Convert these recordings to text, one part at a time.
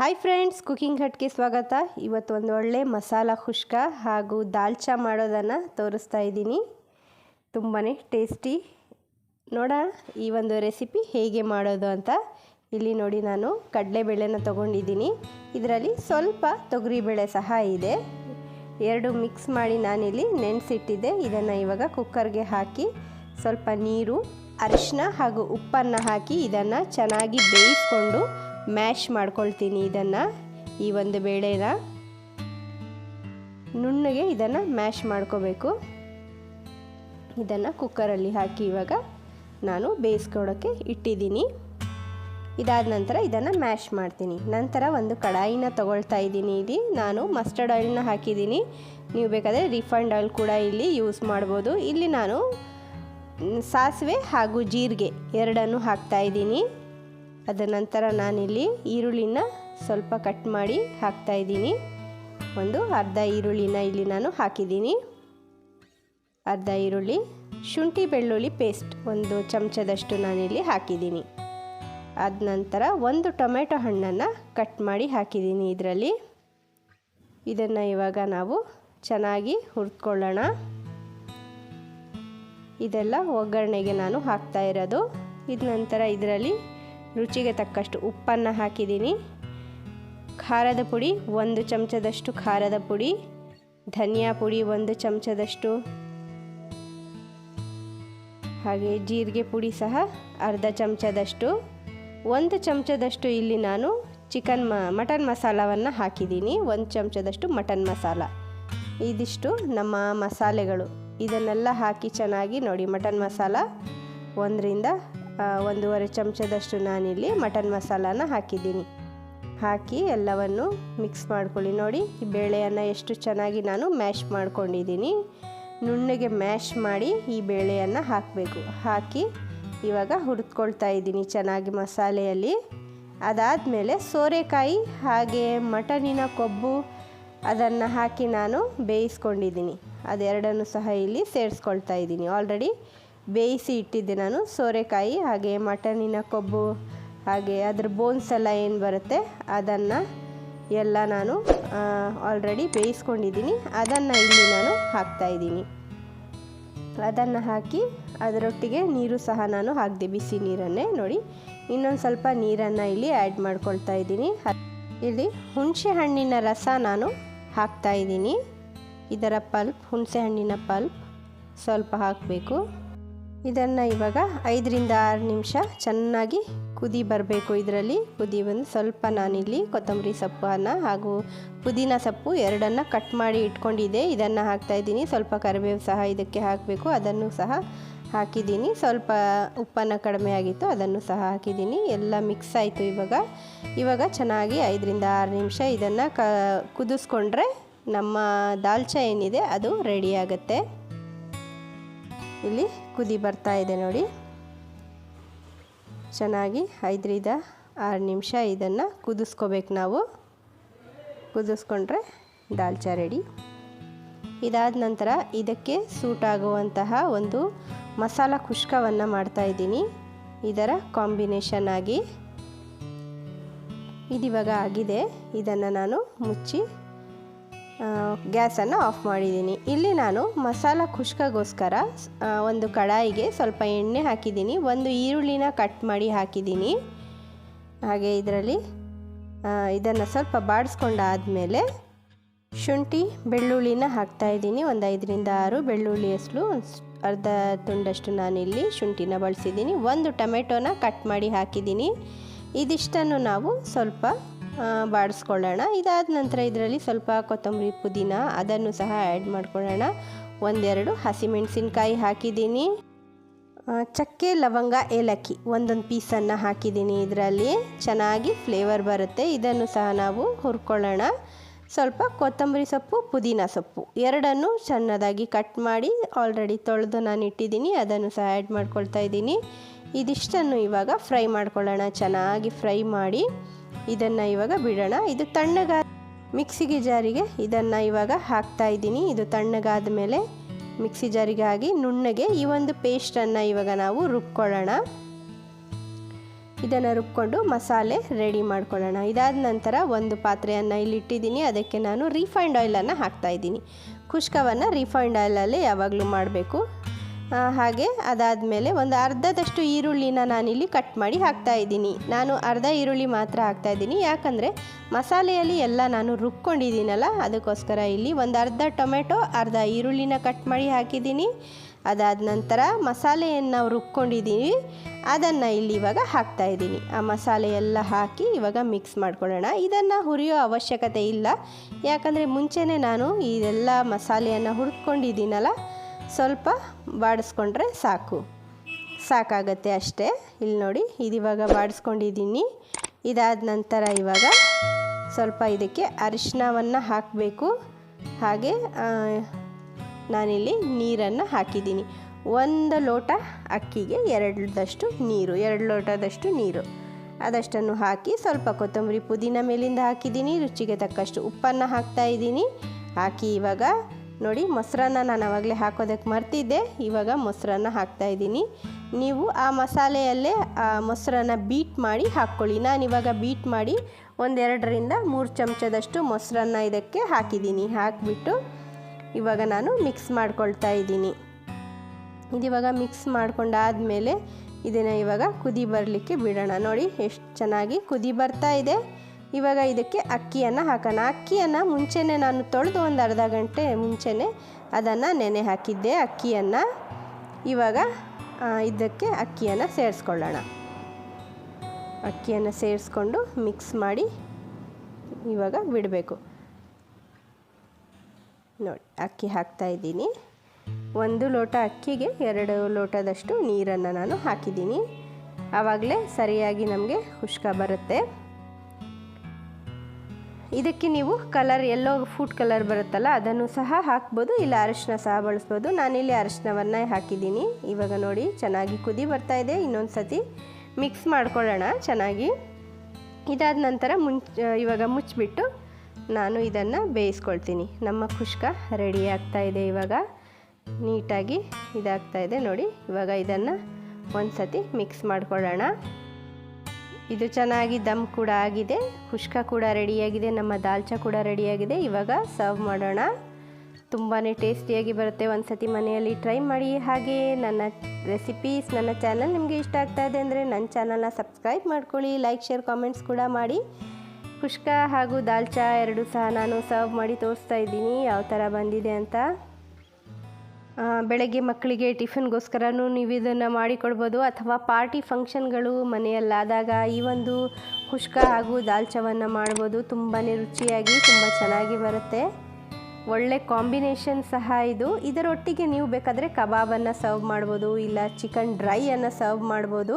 Hi friends cooking ಹಟ್ಗೆ ಸ್ವಾಗತ. ಇವತ್ತು ಒಂದು ಒಳ್ಳೆ ಮಸಾಲ ಖುಷ್ಕ ಹಾಗೂ ದಾಲ್ಚಾ ಮಾಡೋದನ್ನು ತೋರಿಸ್ತಾ ಇದ್ದೀನಿ. ತುಂಬಾ ಟೇಸ್ಟಿ ನೋಡೋಣ ಈ ಒಂದು ರೆಸಿಪಿ ಹೇಗೆ ಮಾಡೋದು ಅಂತ. ಇಲ್ಲಿ ನೋಡಿ ನಾನು ಕಡಲೆಬೇಳೆನ ತೊಗೊಂಡಿದ್ದೀನಿ. ಇದರಲ್ಲಿ ಸ್ವಲ್ಪ ತೊಗರಿಬೇಳೆ ಸಹ ಇದೆ. ಎರಡು ಮಿಕ್ಸ್ ಮಾಡಿ ನಾನಿಲ್ಲಿ ನೆನೆಸಿಟ್ಟಿದ್ದೆ. ಇದನ್ನು ಇವಾಗ ಕುಕ್ಕರ್ಗೆ ಹಾಕಿ ಸ್ವಲ್ಪ ನೀರು ಅರಿಶಿನ ಹಾಗೂ ಉಪ್ಪನ್ನು ಹಾಕಿ ಇದನ್ನು ಚೆನ್ನಾಗಿ ಬೇಯಿಸ್ಕೊಂಡು ಮ್ಯಾಶ್ ಮಾಡ್ಕೊಳ್ತೀನಿ ಇದನ್ನು ಈ ಒಂದು ಬೇಳೆನ. ನುಣ್ಣಗೆ ಇದನ್ನು ಮ್ಯಾಶ್ ಮಾಡ್ಕೋಬೇಕು. ಇದನ್ನು ಕುಕ್ಕರಲ್ಲಿ ಹಾಕಿ ಇವಾಗ ನಾನು ಬೇಯಿಸ್ಕೊಡೋಕ್ಕೆ ಇಟ್ಟಿದ್ದೀನಿ. ಇದಾದ ನಂತರ ಇದನ್ನು ಮ್ಯಾಶ್ ಮಾಡ್ತೀನಿ. ನಂತರ ಒಂದು ಕಡಾಯಿನ ತೊಗೊಳ್ತಾ ಇದ್ದೀನಿ ಇಲ್ಲಿ. ನಾನು ಮಸ್ಟರ್ಡ್ ಆಯಿಲ್ನ ಹಾಕಿದ್ದೀನಿ. ನೀವು ಬೇಕಾದರೆ ರಿಫೈಂಡ್ ಆಯಿಲ್ ಕೂಡ ಇಲ್ಲಿ ಯೂಸ್ ಮಾಡ್ಬೋದು. ಇಲ್ಲಿ ನಾನು ಸಾಸಿವೆ ಹಾಗೂ ಜೀರಿಗೆ ಎರಡನ್ನು ಹಾಕ್ತಾ ಇದ್ದೀನಿ. ಅದ ನಂತರ ನಾನಿಲ್ಲಿ ಈರುಳ್ಳಿನ ಸ್ವಲ್ಪ ಕಟ್ ಮಾಡಿ ಹಾಕ್ತಾ ಇದ್ದೀನಿ. ಒಂದು ಅರ್ಧ ಈರುಳ್ಳಿನ ಇಲ್ಲಿ ನಾನು ಹಾಕಿದ್ದೀನಿ. ಅರ್ಧ ಈರುಳ್ಳಿ, ಶುಂಠಿ ಬೆಳ್ಳುಳ್ಳಿ ಪೇಸ್ಟ್ ಒಂದು ಚಮಚದಷ್ಟು ನಾನಿಲ್ಲಿ ಹಾಕಿದ್ದೀನಿ. ಆದ ನಂತರ ಒಂದು ಟೊಮೆಟೊ ಹಣ್ಣನ್ನು ಕಟ್ ಮಾಡಿ ಹಾಕಿದ್ದೀನಿ ಇದರಲ್ಲಿ. ಇದನ್ನು ಇವಾಗ ನಾವು ಚೆನ್ನಾಗಿ ಹುರಿದ್ಕೊಳ್ಳೋಣ ಇದೆಲ್ಲ ಒಗ್ಗರಣೆಗೆ ನಾನು ಹಾಕ್ತಾ ಇರೋದು. ಇದ ನಂತರ ಇದರಲ್ಲಿ ರುಚಿಗೆ ತಕ್ಕಷ್ಟು ಉಪ್ಪನ್ನು ಹಾಕಿದ್ದೀನಿ. ಖಾರದ ಪುಡಿ ಒಂದು ಚಮಚದಷ್ಟು ಖಾರದ ಪುಡಿ, ಧನಿಯಾ ಪುಡಿ ಒಂದು ಚಮಚದಷ್ಟು. ಹಾಗೆ ಜೀರಿಗೆ ಪುಡಿ ಸಹ ಅರ್ಧ ಚಮಚದಷ್ಟು. ಒಂದು ಚಮಚದಷ್ಟು ಇಲ್ಲಿ ನಾನು ಚಿಕನ್ ಮ, ಮಟನ್ ಮಸಾಲವನ್ನು ಹಾಕಿದ್ದೀನಿ. ಒಂದು ಚಮಚದಷ್ಟು ಮಟನ್ ಮಸಾಲ. ಇದಿಷ್ಟು ನಮ್ಮ ಮಸಾಲೆಗಳು. ಇದನ್ನೆಲ್ಲ ಹಾಕಿ ಚೆನ್ನಾಗಿ ನೋಡಿ ಮಟನ್ ಮಸಾಲ ಒಂದರಿಂದ ಒಂದೂವರೆ ಚಮಚದಷ್ಟು ನಾನಿಲ್ಲಿ ಮಟನ್ ಮಸಾಲಾನ ಹಾಕಿದ್ದೀನಿ. ಹಾಕಿ ಎಲ್ಲವನ್ನು ಮಿಕ್ಸ್ ಮಾಡ್ಕೊಳ್ಳಿ. ನೋಡಿ, ಈ ಬೇಳೆಯನ್ನು ಎಷ್ಟು ಚೆನ್ನಾಗಿ ನಾನು ಮ್ಯಾಶ್ ಮಾಡ್ಕೊಂಡಿದ್ದೀನಿ. ನುಣ್ಣಗೆ ಮ್ಯಾಶ್ ಮಾಡಿ ಈ ಬೇಳೆಯನ್ನು ಹಾಕಬೇಕು. ಹಾಕಿ ಇವಾಗ ಹುರಿದ್ಕೊಳ್ತಾ ಇದ್ದೀನಿ ಚೆನ್ನಾಗಿ ಮಸಾಲೆಯಲ್ಲಿ. ಅದಾದಮೇಲೆ ಸೋರೆಕಾಯಿ ಹಾಗೆ ಮಟನಿನ ಕೊಬ್ಬು ಅದನ್ನು ಹಾಕಿ ನಾನು ಬೇಯಿಸ್ಕೊಂಡಿದ್ದೀನಿ. ಅದೆರಡನ್ನು ಸಹ ಇಲ್ಲಿ ಸೇರಿಸ್ಕೊಳ್ತಾ ಇದ್ದೀನಿ. ಆಲ್ರೆಡಿ ಬೇಯಿಸಿ ಇಟ್ಟಿದ್ದೆ ನಾನು, ಸೋರೆಕಾಯಿ, ಹಾಗೆ ಮಟನಿನ ಕೊಬ್ಬು, ಹಾಗೆ ಅದ್ರ ಬೋನ್ಸ್ ಎಲ್ಲ ಏನು ಬರುತ್ತೆ, ಅದನ್ನು ಎಲ್ಲ ನಾನು ಆಲ್ರೆಡಿ ಬೇಯಿಸ್ಕೊಂಡಿದ್ದೀನಿ. ಅದನ್ನು ಇಲ್ಲಿ ನಾನು ಹಾಕ್ತಾಯಿದ್ದೀನಿ ಅದನ್ನು ಹಾಕಿ ಅದರೊಟ್ಟಿಗೆ ನೀರು ಸಹ ನಾನು ಹಾಕಿದೆ, ಬಿಸಿ ನೀರನ್ನೇ ನೋಡಿ. ಇನ್ನೊಂದು ಸ್ವಲ್ಪ ನೀರನ್ನು ಇಲ್ಲಿ ಆ್ಯಡ್ ಮಾಡ್ಕೊಳ್ತಾ ಇದ್ದೀನಿ. ಇಲ್ಲಿ ಹುಣಸೆ ಹಣ್ಣಿನ ರಸ ನಾನು ಹಾಕ್ತಾ ಇದ್ದೀನಿ. ಇದರ ಪಲ್ಪ್ ಹುಣಸೆ ಹಣ್ಣಿನ ಪಲ್ಪ್ ಸ್ವಲ್ಪ ಹಾಕಬೇಕು. ಇದನ್ನು ಇವಾಗ ಐದರಿಂದ ಆರು ನಿಮಿಷ ಚೆನ್ನಾಗಿ ಕುದಿ ಬರಬೇಕು ಇದರಲ್ಲಿ. ಕುದಿ ಬಂದು ಸ್ವಲ್ಪ ನಾನಿಲ್ಲಿ ಕೊತ್ತಂಬರಿ ಸೊಪ್ಪನ್ನು ಹಾಗೂ ಪುದೀನ ಸೊಪ್ಪು ಎರಡನ್ನು ಕಟ್ ಮಾಡಿ ಇಟ್ಕೊಂಡಿದ್ದೆ. ಇದನ್ನು ಹಾಕ್ತಾಯಿದ್ದೀನಿ ಸ್ವಲ್ಪ ಕರಿಬೇವು ಸಹ ಇದಕ್ಕೆ ಹಾಕಬೇಕು. ಅದನ್ನು ಸಹ ಹಾಕಿದ್ದೀನಿ. ಸ್ವಲ್ಪ ಉಪ್ಪನ್ನು ಕಡಿಮೆ ಆಗಿತ್ತು, ಅದನ್ನು ಸಹ ಹಾಕಿದ್ದೀನಿ. ಎಲ್ಲ ಮಿಕ್ಸ್ ಆಯಿತು ಇವಾಗ. ಇವಾಗ ಚೆನ್ನಾಗಿ ಐದರಿಂದ ಆರು ನಿಮಿಷ ಇದನ್ನು ಕ ಕುದಿಸ್ಕೊಂಡ್ರೆ ನಮ್ಮ ದಾಲ್ಚಾ ಏನಿದೆ ಅದು ರೆಡಿ ಆಗುತ್ತೆ. ಇಲ್ಲಿ ಕುದಿ ಬರ್ತಾ ಇದೆ ನೋಡಿ. ಚೆನ್ನಾಗಿ ಐದರಿಂದ ಆರು ನಿಮಿಷ ಇದನ್ನು ಕುದಿಸ್ಕೋಬೇಕು ನಾವು. ಕುದಿಸ್ಕೊಂಡ್ರೆ ದಾಲ್ಚಾ ರೆಡಿ ಇದಾದ ನಂತರ ಇದಕ್ಕೆ ಸೂಟ್ ಆಗುವಂತಹ ಒಂದು ಮಸಾಲ ಖುಷ್ಕವನ್ನು ಮಾಡ್ತಾಯಿದ್ದೀನಿ ಇದರ ಕಾಂಬಿನೇಷನ್ ಆಗಿ. ಇದಿವಾಗ ಆಗಿದೆ. ಇದನ್ನು ನಾನು ಮುಚ್ಚಿ ಗ್ಯಾಸನ್ನು ಆಫ್ ಮಾಡಿದ್ದೀನಿ. ಇಲ್ಲಿ ನಾನು ಮಸಾಲ ಖುಷ್ಕಗೋಸ್ಕರ ಒಂದು ಕಡಾಯಿಗೆ ಸ್ವಲ್ಪ ಎಣ್ಣೆ ಹಾಕಿದ್ದೀನಿ. ಒಂದು ಈರುಳ್ಳಿನ ಕಟ್ ಮಾಡಿ ಹಾಕಿದ್ದೀನಿ. ಹಾಗೆ ಇದರಲ್ಲಿ ಇದನ್ನು ಸ್ವಲ್ಪ ಬಾಡಿಸ್ಕೊಂಡಾದಮೇಲೆ ಶುಂಠಿ, ಬೆಳ್ಳುಳ್ಳಿನ ಹಾಕ್ತಾಯಿದ್ದೀನಿ ಒಂದು ಐದರಿಂದ ಆರು ಬೆಳ್ಳುಳ್ಳಿ ಹೆಸಲು ಅರ್ಧ ತುಂಡಷ್ಟು ನಾನಿಲ್ಲಿ ಶುಂಠಿನ ಬಳಸಿದ್ದೀನಿ. ಒಂದು ಟೊಮೆಟೊನ ಕಟ್ ಮಾಡಿ ಹಾಕಿದ್ದೀನಿ. ಇದಿಷ್ಟನ್ನು ನಾವು ಸ್ವಲ್ಪ ಬಾಡಿಸ್ಕೊಳ್ಳೋಣ. ಇದಾದ ನಂತರ ಇದರಲ್ಲಿ ಸ್ವಲ್ಪ ಕೊತ್ತಂಬರಿ ಪುದೀನ ಅದನ್ನು ಸಹ ಆ್ಯಡ್ ಮಾಡ್ಕೊಳ್ಳೋಣ. ಒಂದೆರಡು ಹಸಿಮೆಣಸಿನ್ಕಾಯಿ ಹಾಕಿದ್ದೀನಿ. ಚಕ್ಕೆ, ಲವಂಗ, ಏಲಕ್ಕಿ ಒಂದೊಂದು ಪೀಸನ್ನು ಹಾಕಿದ್ದೀನಿ ಇದರಲ್ಲಿ. ಚೆನ್ನಾಗಿ ಫ್ಲೇವರ್ ಬರುತ್ತೆ. ಇದನ್ನು ಸಹ ನಾವು ಹುರ್ಕೊಳ್ಳೋಣ. ಸ್ವಲ್ಪ ಕೊತ್ತಂಬರಿ ಸೊಪ್ಪು, ಪುದೀನ ಸೊಪ್ಪು ಎರಡನ್ನು ಸಣ್ಣದಾಗಿ ಕಟ್ ಮಾಡಿ ಆಲ್ರೆಡಿ ತೊಳೆದು ನಾನು ಇಟ್ಟಿದ್ದೀನಿ. ಅದನ್ನು ಸಹ ಆ್ಯಡ್ ಮಾಡ್ಕೊಳ್ತಾ ಇದ್ದೀನಿ. ಇದಿಷ್ಟನ್ನು ಇವಾಗ ಫ್ರೈ ಮಾಡ್ಕೊಳ್ಳೋಣ. ಚೆನ್ನಾಗಿ ಫ್ರೈ ಮಾಡಿ. ಇದನ್ನು ಇವಾಗ ಬಿಡೋಣ. ಇದು ತಣ್ಣಗಾದ ಮಿಕ್ಸಿಗೆ ಜಾರಿಗೆ ಇದನ್ನು ಇವಾಗ ಹಾಕ್ತಾ ಇದ್ದೀನಿ. ಇದು ತಣ್ಣಗಾದ ಮೇಲೆ ಮಿಕ್ಸಿ ಜಾರಿಗೆ ಆಗಿ ನುಣ್ಣಗೆ ಈ ಒಂದು ಪೇಸ್ಟನ್ನು ಇವಾಗ ನಾವು ರುಬ್ಕೊಳ್ಳೋಣ. ಇದನ್ನು ರುಬ್ಕೊಂಡು ಮಸಾಲೆ ರೆಡಿ ಮಾಡ್ಕೊಳ್ಳೋಣ. ಇದಾದ ನಂತರ ಒಂದು ಪಾತ್ರೆಯನ್ನು ಇಲ್ಲಿ ಇಟ್ಟಿದ್ದೀನಿ. ಅದಕ್ಕೆ ನಾನು ರೀಫೈಂಡ್ ಆಯಿಲನ್ನು ಹಾಕ್ತಾಯಿದ್ದೀನಿ ಕುಷ್ಕವನ್ನು ರೀಫೈಂಡ್ ಆಯಿಲಲ್ಲಿ ಯಾವಾಗಲೂ ಮಾಡಬೇಕು. ಹಾಗೆ ಅದಾದಮೇಲೆ ಒಂದು ಅರ್ಧದಷ್ಟು ಈರುಳ್ಳಿನ ನಾನಿಲ್ಲಿ ಕಟ್ ಮಾಡಿ ಹಾಕ್ತಾ ಇದ್ದೀನಿ. ನಾನು ಅರ್ಧ ಈರುಳ್ಳಿ ಮಾತ್ರ ಹಾಕ್ತಾ ಇದ್ದೀನಿ. ಯಾಕಂದರೆ ಮಸಾಲೆಯಲ್ಲಿ ಎಲ್ಲ ನಾನು ರುಬ್ಕೊಂಡಿದ್ದೀನಲ್ಲ, ಅದಕ್ಕೋಸ್ಕರ ಇಲ್ಲಿ ಒಂದು ಅರ್ಧ ಟೊಮೆಟೊ, ಅರ್ಧ ಈರುಳ್ಳಿನ ಕಟ್ ಮಾಡಿ ಹಾಕಿದ್ದೀನಿ. ಅದಾದ ನಂತರ ಮಸಾಲೆಯನ್ನು ನಾವು ರುಬ್ಕೊಂಡಿದ್ದೀವಿ. ಅದನ್ನು ಇಲ್ಲಿ ಇವಾಗ ಹಾಕ್ತಾ ಇದ್ದೀನಿ. ಆ ಮಸಾಲೆ ಎಲ್ಲ ಹಾಕಿ ಇವಾಗ ಮಿಕ್ಸ್ ಮಾಡ್ಕೊಳ್ಳೋಣ. ಇದನ್ನು ಹುರಿಯೋ ಅವಶ್ಯಕತೆ ಇಲ್ಲ. ಯಾಕಂದರೆ ಮುಂಚೆನೇ ನಾನು ಇದೆಲ್ಲ ಮಸಾಲೆಯನ್ನು ಹುರ್ಕೊಂಡಿದ್ದೀನಲ್ಲ ಸ್ವಲ್ಪ ಬಾಡಿಸ್ಕೊಂಡ್ರೆ ಸಾಕು. ಸಾಕಾಗತ್ತೆ ಅಷ್ಟೇ. ಇಲ್ಲಿ ನೋಡಿ ಇದಿವಾಗ ಬಾಡಿಸ್ಕೊಂಡಿದ್ದೀನಿ. ಇದಾದ ನಂತರ ಇವಾಗ ಸ್ವಲ್ಪ ಇದಕ್ಕೆ ಅರಿಶಿನವನ್ನು ಹಾಕಬೇಕು. ಹಾಗೆ ನಾನಿಲ್ಲಿ ನೀರನ್ನು ಹಾಕಿದ್ದೀನಿ. ಒಂದು ಲೋಟ ಅಕ್ಕಿಗೆ ಎರಡದಷ್ಟು ನೀರು, ಎರಡು ಲೋಟದಷ್ಟು ನೀರು. ಅದಷ್ಟನ್ನು ಹಾಕಿ ಸ್ವಲ್ಪ ಕೊತ್ತಂಬರಿ ಪುದೀನ ಮೇಲಿಂದ ಹಾಕಿದ್ದೀನಿ. ರುಚಿಗೆ ತಕ್ಕಷ್ಟು ಉಪ್ಪನ್ನು ಹಾಕ್ತಾ ಇದ್ದೀನಿ. ಹಾಕಿ ಇವಾಗ ನೋಡಿ, ಮೊಸರನ್ನ ನಾನು ಆವಾಗಲೇ ಹಾಕೋದಕ್ಕೆ ಮರ್ತಿದ್ದೆ. ಇವಾಗ ಮೊಸರನ್ನ ಹಾಕ್ತಾ ಇದ್ದೀನಿ. ನೀವು ಆ ಮಸಾಲೆಯಲ್ಲೇ ಆ ಮೊಸರನ್ನ ಬೀಟ್ ಮಾಡಿ ಹಾಕ್ಕೊಳ್ಳಿ. ನಾನು ಇವಾಗ ಬೀಟ್ ಮಾಡಿ ಒಂದೆರಡರಿಂದ ಮೂರು ಚಮಚದಷ್ಟು ಮೊಸರನ್ನ ಇದಕ್ಕೆ ಹಾಕಿದ್ದೀನಿ. ಹಾಕಿಬಿಟ್ಟು ಇವಾಗ ನಾನು ಮಿಕ್ಸ್ ಮಾಡ್ಕೊಳ್ತಾ ಇದ್ದೀನಿ. ಇದಿವಾಗ ಮಿಕ್ಸ್ ಮಾಡ್ಕೊಂಡಾದಮೇಲೆ ಇದನ್ನು ಇವಾಗ ಕುದಿ ಬರಲಿಕ್ಕೆ ಬಿಡೋಣ. ನೋಡಿ, ಎಷ್ಟು ಚೆನ್ನಾಗಿ ಕುದಿ ಬರ್ತಾ ಇದೆ. ಇವಾಗ ಇದಕ್ಕೆ ಅಕ್ಕಿಯನ್ನು ಹಾಕೋಣ. ಅಕ್ಕಿಯನ್ನು ಮುಂಚೆನೇ ನಾನು ತೊಳೆದು ಒಂದು ಅರ್ಧ ಗಂಟೆ ಮುಂಚೆನೇ ಅದನ್ನು ನೆನೆ ಹಾಕಿದ್ದೆ. ಅಕ್ಕಿಯನ್ನು ಇವಾಗ ಇದಕ್ಕೆ ಅಕ್ಕಿಯನ್ನು ಸೇರಿಸ್ಕೊಳ್ಳೋಣ. ಅಕ್ಕಿಯನ್ನು ಸೇರಿಸ್ಕೊಂಡು ಮಿಕ್ಸ್ ಮಾಡಿ ಇವಾಗ ಬಿಡಬೇಕು. ನೋಡಿ, ಅಕ್ಕಿ ಹಾಕ್ತಾ ಇದ್ದೀನಿ. ಒಂದು ಲೋಟ ಅಕ್ಕಿಗೆ ಎರಡು ಲೋಟದಷ್ಟು ನೀರನ್ನು ನಾನು ಹಾಕಿದ್ದೀನಿ. ಆವಾಗಲೇ ಸರಿಯಾಗಿ ನಮಗೆ ಹುಷ್ಕ ಬರುತ್ತೆ. ಇದಕ್ಕೆ ನೀವು ಕಲರ್ ಎಲ್ಲೋ ಫುಡ್ ಕಲರ್ ಬರುತ್ತಲ್ಲ, ಅದನ್ನು ಸಹ ಹಾಕ್ಬೋದು. ಇಲ್ಲ ಅರಿಶಿನ ಸಹ ಬಳಸ್ಬೋದು. ನಾನಿಲ್ಲಿ ಅರಿಶಿನವನ್ನು ಹಾಕಿದ್ದೀನಿ. ಇವಾಗ ನೋಡಿ, ಚೆನ್ನಾಗಿ ಕುದಿ ಬರ್ತಾ ಇದೆ. ಇನ್ನೊಂದು ಸತಿ ಮಿಕ್ಸ್ ಮಾಡ್ಕೊಳ್ಳೋಣ ಚೆನ್ನಾಗಿ. ಇದಾದ ನಂತರ ಮುಂಚ, ಇವಾಗ ಮುಚ್ಚಿಬಿಟ್ಟು ನಾನು ಇದನ್ನು ಬೇಯಿಸ್ಕೊಳ್ತೀನಿ. ನಮ್ಮ ಖುಷ್ಕ ರೆಡಿ ಆಗ್ತಾ ಇದೆ ಇವಾಗ. ನೀಟಾಗಿ ಇದಾಗ್ತಾ ಇದೆ ನೋಡಿ. ಇವಾಗ ಇದನ್ನು ಒಂದು ಸತಿ ಮಿಕ್ಸ್ ಮಾಡ್ಕೊಳ್ಳೋಣ. ಇದು ಚೆನ್ನಾಗಿ ದಮ್ ಕೂಡ ಆಗಿದೆ ಹುಷ್ಕ ಕೂಡ ರೆಡಿಯಾಗಿದೆ, ನಮ್ಮ ದಾಲ್ಚಾ ಕೂಡ ರೆಡಿಯಾಗಿದೆ. ಇವಾಗ ಸರ್ವ್ ಮಾಡೋಣ. ತುಂಬಾ ಟೇಸ್ಟಿಯಾಗಿ ಬರುತ್ತೆ. ಒಂದು ಸತಿ ಮನೆಯಲ್ಲಿ ಟ್ರೈ ಮಾಡಿ ಹಾಗೆ ನನ್ನ ರೆಸಿಪೀಸ್ ನನ್ನ ಚಾನಲ್ ನಿಮಗೆ ಇಷ್ಟ ಆಗ್ತಾ ಇದೆ ಅಂದರೆ ನನ್ನ ಚಾನಲ್ನ ಸಬ್ಸ್ಕ್ರೈಬ್ ಮಾಡ್ಕೊಳ್ಳಿ ಲೈಕ್ ಶೇರ್ ಕಾಮೆಂಟ್ಸ್ ಕೂಡ ಮಾಡಿ. ಕುಷ್ಕ ಹಾಗೂ ದಾಲ್ಚಾ ಎರಡು ಸಹ ನಾನು ಸರ್ವ್ ಮಾಡಿ ತೋರಿಸ್ತಾ ಇದ್ದೀನಿ. ಯಾವ ಥರ ಬಂದಿದೆ ಅಂತ ಬೆಳಗ್ಗೆ ಮಕ್ಕಳಿಗೆ ಟಿಫಿನ್ಗೋಸ್ಕರನೂ ನೀವು ಇದನ್ನು ಮಾಡಿಕೊಡ್ಬೋದು ಅಥವಾ ಪಾರ್ಟಿ ಫಂಕ್ಷನ್ಗಳು ಮನೆಯಲ್ಲಾದಾಗ ಈ ಒಂದು ಕುಷ್ಕ ಹಾಗೂ ದಾಲ್ಚವನ್ನು ಮಾಡ್ಬೋದು. ತುಂಬಾ ರುಚಿಯಾಗಿ, ತುಂಬ ಚೆನ್ನಾಗಿ ಬರುತ್ತೆ. ಒಳ್ಳೆ ಕಾಂಬಿನೇಷನ್ ಸಹ ಇದು. ಇದರೊಟ್ಟಿಗೆ ನೀವು ಬೇಕಾದರೆ ಕಬಾಬನ್ನು ಸರ್ವ್ ಮಾಡ್ಬೋದು, ಇಲ್ಲ ಚಿಕನ್ ಡ್ರೈಯನ್ನು ಸರ್ವ್ ಮಾಡ್ಬೋದು.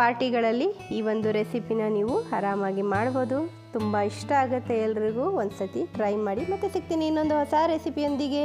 ಪಾರ್ಟಿಗಳಲ್ಲಿ ಈ ಒಂದು ರೆಸಿಪಿನ ನೀವು ಆರಾಮಾಗಿ ಮಾಡ್ಬೋದು. ತುಂಬ ಇಷ್ಟ ಆಗುತ್ತೆ ಎಲ್ರಿಗೂ. ಒಂದು ಸತಿ ಟ್ರೈ ಮಾಡಿ ಮತ್ತು ಸಿಗ್ತೀನಿ ಇನ್ನೊಂದು ಹೊಸ ರೆಸಿಪಿಯೊಂದಿಗೆ.